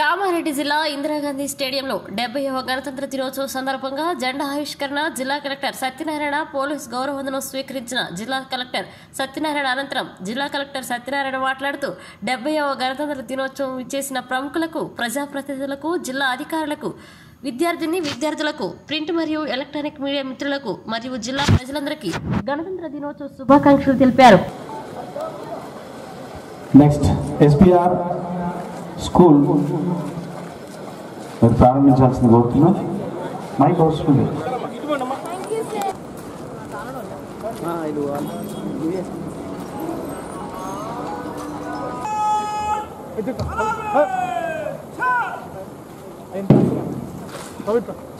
కామారెడ్డి జిల్లా ఇందిరాగాంధీ స్టేడియంలో డెబ్బైవ గణతంత్ర దినోత్సవం సందర్భంగా జెండా ఆవిష్కరణ జిల్లా కలెక్టర్ సత్యనారాయణ పోలీస్ గౌరవదను స్వీకరించిన జిల్లా కలెక్టర్ సత్యనారాయణ అనంతరం జిల్లా కలెక్టర్ సత్యనారాయణ మాట్లాడుతూ డెబ్బైవ గణతంత్ర దినోత్సవం ఇచ్చేసిన ప్రముఖులకు ప్రజాప్రతినిధులకు జిల్లా అధికారులకు విద్యార్థిని విద్యార్థులకు ప్రింట్ మరియు ఎలక్ట్రానిక్ మీడియా మిత్రులకు మరియు జిల్లా ప్రజలందరికీ గణతంత్ర దినోత్సవ శుభాకాంక్షలు తెలిపారు next SPR school with parents and the work, no? My boss will I do. I do. I do. I do. I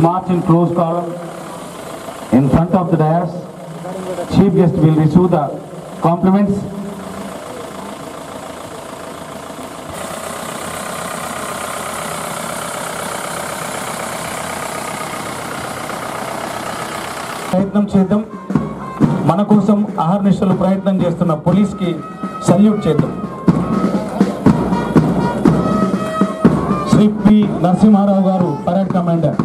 March in close column in front of the dais. Chief guest will receive the compliments. ప్రయత్నం చేద్దాం మన కోసం అహర్నిశలు ప్రయత్నం చేస్తున్న పోలీస్కి salute చేద్దాం Shri P Narasimha Rao గారు parade commander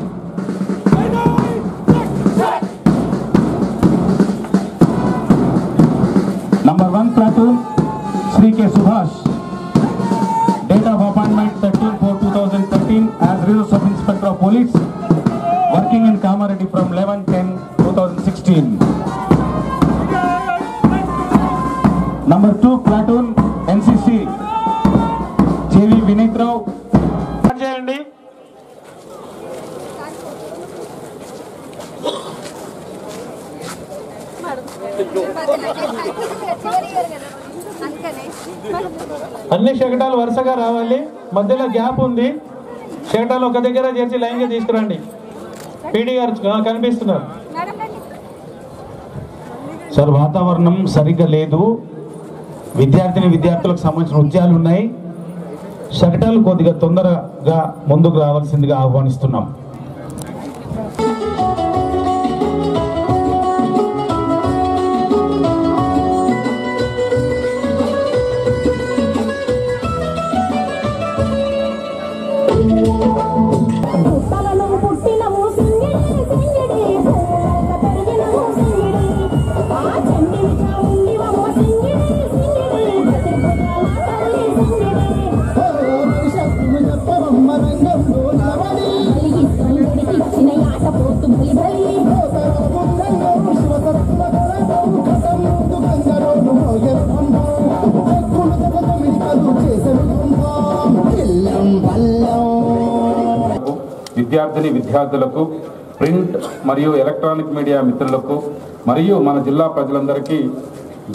K. Subhash, date of appointment 13/4/2013 as resource sub inspector of police, working in Kamaradi from 11/10/2016. Number 2 platoon NCC JV Vinay Rao. అన్ని శకటాలు వరుసగా రావాలి మధ్యలో గ్యాప్ ఉంది శకటాలు ఒక దగ్గర చేర్చి లైన్గా తీసుకురండి పీడీ గారు కనిపిస్తున్నారు సార్ వాతావరణం సరిగ్గా లేదు విద్యార్థిని విద్యార్థులకు సంబంధించిన ఉద్యాలు ఉన్నాయి శకటాలు కొద్దిగా తొందరగా ముందుకు రావాల్సిందిగా ఆహ్వానిస్తున్నాం విద్యార్థిని విద్యార్థులకు ప్రింట్ మరియు ఎలక్ట్రానిక్ మీడియా మిత్రులకు మరియు మన జిల్లా ప్రజలందరికీ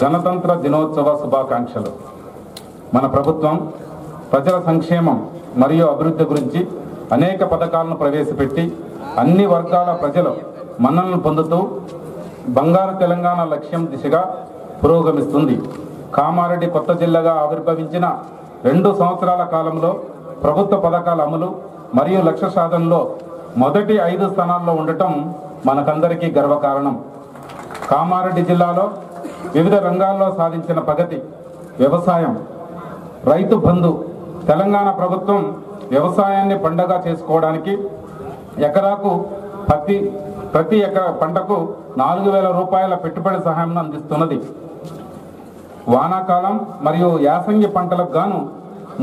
గణతంత్ర దినోత్సవ శుభాకాంక్షలు మన ప్రభుత్వం ప్రజల సంక్షేమం మరియు అభివృద్ధి గురించి అనేక పథకాలను ప్రవేశపెట్టి అన్ని వర్గాల ప్రజలు మన్నలను పొందుతూ బంగారు తెలంగాణ లక్ష్యం దిశగా పురోగమిస్తుంది కామారెడ్డి కొత్త జిల్లాగా ఆవిర్భవించిన రెండు సంవత్సరాల కాలంలో ప్రభుత్వ పథకాల అమలు మరియు లక్ష్య సాధనలో మొదటి ఐదు స్థానాల్లో ఉండటం మనకందరికీ గర్వకారణం కామారెడ్డి జిల్లాలో వివిధ రంగాల్లో సాధించిన ప్రగతి వ్యవసాయం రైతు బంధు తెలంగాణ ప్రభుత్వం వ్యవసాయాన్ని పండగ చేసుకోవడానికి ఎకరాకు ప్రతి ప్రతి ఎకర పంటకు నాలుగు వేల రూపాయల పెట్టుబడి సహాయం అందిస్తున్నది వానాకాలం మరియు యాసంగి పంటలకు గాను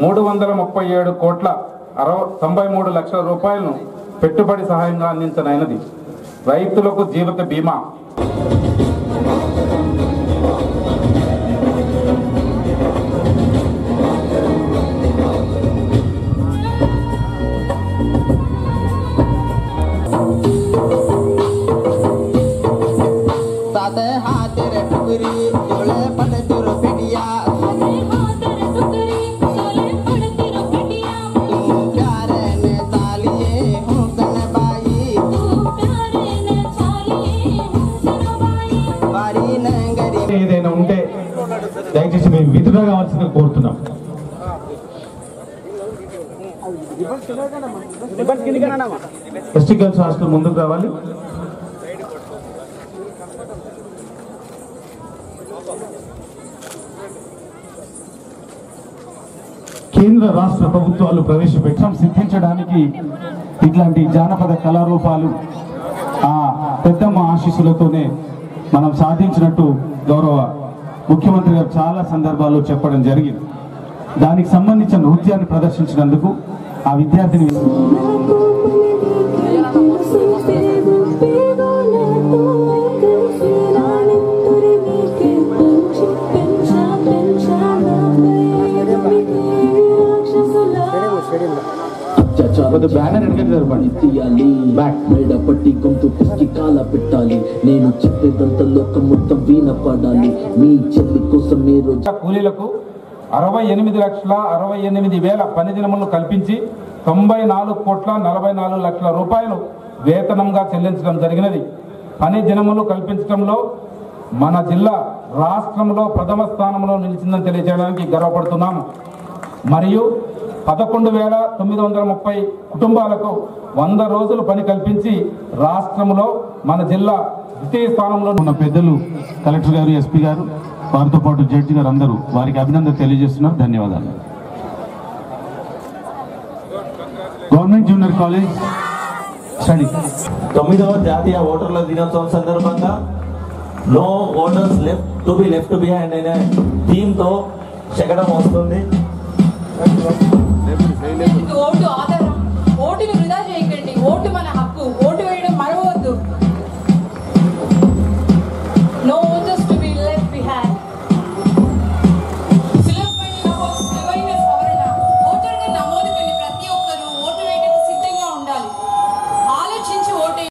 మూడు వందల ముప్పై ఏడు కోట్ల అరవై తొంభై మూడు లక్షల రూపాయలను పెట్టుబడి సహాయంగా అందించనైనది రైతులకు జీవిత బీమా ఇవ్వాల్సిన కోరుతున్నాం ఎస్టీ గర్ల్స్ హాస్టల్ ముందుకు రావాలి కేంద్ర రాష్ట్ర ప్రభుత్వాలు ప్రవేశపెట్టడం సిద్ధించడానికి ఇట్లాంటి జానపద కళారూపాలు ఆ పెద్దమ్మ ఆశీస్సులతోనే మనం సాధించినట్టు గౌరవ ముఖ్యమంత్రి గారు చాలా సందర్భాల్లో చెప్పడం జరిగింది దానికి సంబంధించిన నృత్యాన్ని ప్రదర్శించినందుకు ఆ విద్యార్థిని బ్యాక్ గొంతు పెట్టాలి నేను మీ కోసం మీరు కూలీలకు అరవై ఎనిమిది లక్షల అరవై ఎనిమిది వేల పని దినములను కల్పించి తొంభై నాలుగు కోట్ల నలభై నాలుగు లక్షల రూపాయలు వేతనంగా చెల్లించడం జరిగినది పని దినములు కల్పించడంలో మన జిల్లా రాష్ట్రంలో ప్రథమ స్థానంలో నిలిచిందని తెలియజేయడానికి గర్వపడుతున్నాము మరియు పదకొండు వేల తొమ్మిది వందల ముప్పై కుటుంబాలకు వంద రోజులు పని కల్పించి రాష్ట్రంలో మన జిల్లా ద్వితీయ స్థానంలో ఉన్న పెద్దలు కలెక్టర్ గారు ఎస్పీ గారు వారితో పాటు జడ్జి గారు అందరూ వారికి అభినందన తెలియజేస్తున్నారు ధన్యవాదాలు గవర్నమెంట్ జూనియర్ కాలేజ్ స్టడీ తొమ్మిదవ జాతీయ ఓటర్ల దినోత్సవం సందర్భంగా no voters left to be left behind అనే థీమ్తో శకడం వస్తుంది ఓటు ఆధారం ఓటును వృధా చేయకండి ఓటు మన హక్కు ఓటు